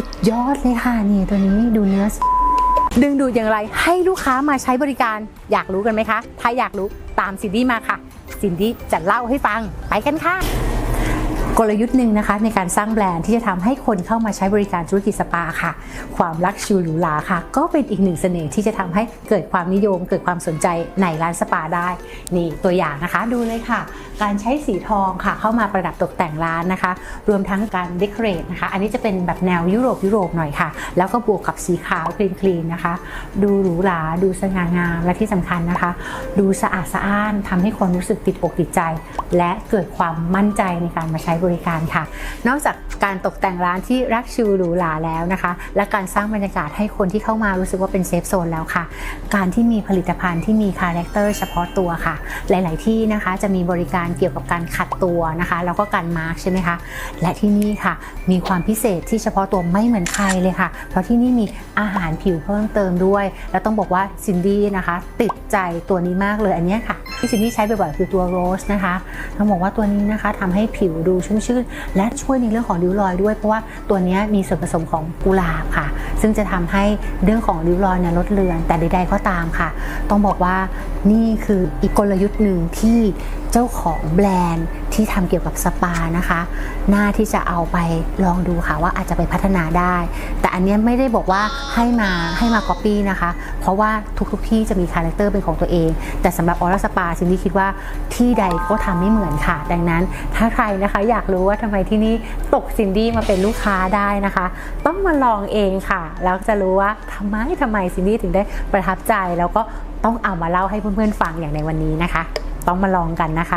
สุดยอดเลยค่ะนี่ตัวนี้ดูเนื้อดึงดูดอย่างไรให้ลูกค้ามาใช้บริการอยากรู้กันไหมคะ ถ้าอยากรู้ตามซินดี้มาค่ะซินดี้จะเล่าให้ฟังไปกันค่ะ กลยุทธ์หนึ่งนะคะในการสร้างแบรนด์ที่จะทำให้คนเข้ามาใช้บริการธุรกิจสปาค่ะ ความรักชูหรูหราค่ะ ก็เป็นอีกหนึ่งเสน่ห์ที่จะทำให้เกิดความนิยม เกิดความสนใจในร้านสปาได้นี่ตัวอย่างนะคะดูเลยค่ะ การใช้สีทองค่ะ เข้ามาประดับตกแต่งร้านนะคะ รวมทั้งการเดคอเรทนะคะ อันนี้จะเป็นแบบแนวยุโรปยุโรปหน่อยค่ะ แล้วก็บวกกับสีขาวคลีนคลีนนะคะ ดูหรูหราดูสง่างามและที่สำคัญนะคะ ดูสะอาดสะอ้านทำให้คนรู้สึกติดอกติดใจ และเกิดความมั่นใจในการมาใช้บริการค่ะ นอกจากการตกแต่งร้านที่รักชูหรูหราแล้วนะคะ และการสร้างบรรยากาศให้คนที่เข้ามารู้สึกว่าเป็นเซฟโซนแล้วค่ะ การที่มีผลิตภัณฑ์ที่มีคาแรคเตอร์เฉพาะตัวค่ะ หลาย ๆ ที่นะคะจะมีบริการเกี่ยวกับการขัดตัวนะคะ แล้วก็การมาร์กใช่ไหมคะ และที่นี่ค่ะ มีความพิเศษที่เฉพาะตัวไม่เหมือนใครเลยค่ะ เพราะที่นี่มีอาหารผิวเพิ่มเติมด้วย แล้วต้องบอกว่าซินดี้นะคะ ติดใจตัวนี้มากเลยอันนี้ค่ะที่ซินดี้ใช้บ่อยๆคือตัวโรสนะคะต้องบอกว่าตัวนี้นะคะทำให้ผิวดูชุ่มชื่น และช่วยในเรื่องของริ้วรอยด้วย เพราะว่าตัวนี้มีส่วนผสมของกุหลาบค่ะ ซึ่งจะทำให้เรื่องของริ้วรอยเนี่ยลดเลือน แต่ใดๆก็ตามค่ะ ต้องบอกว่านี่คืออีกกลยุทธ์หนึ่งที่เจ้าของแบรนด์ที่ทำเกี่ยวกับสปานะคะน่าที่จะเอาไปลองดูค่ะว่าอาจจะไปพัฒนาได้ แต่อันนี้ไม่ได้บอกว่าให้มาให้มาก๊อปปี้นะคะ เพราะว่าทุกๆที่จะมีคาแรคเตอร์เป็นของตัวเอง แต่สำหรับออร่าสปาซินดี้คิดว่าที่ใดก็ทำไม่เหมือนค่ะ ดังนั้นถ้าใครนะคะอยากรู้ว่าทำไมที่นี่ตกซินดี้มาเป็นลูกค้าได้นะคะ ต้องมาลองเองค่ะ แล้วจะรู้ว่าทำไมทำไมซินดี้ถึงได้ประทับใจแล้วก็ต้องเอามาเล่าให้เพื่อนๆฟังอย่างในวันนี้นะคะ ต้องมาลองกันนะคะ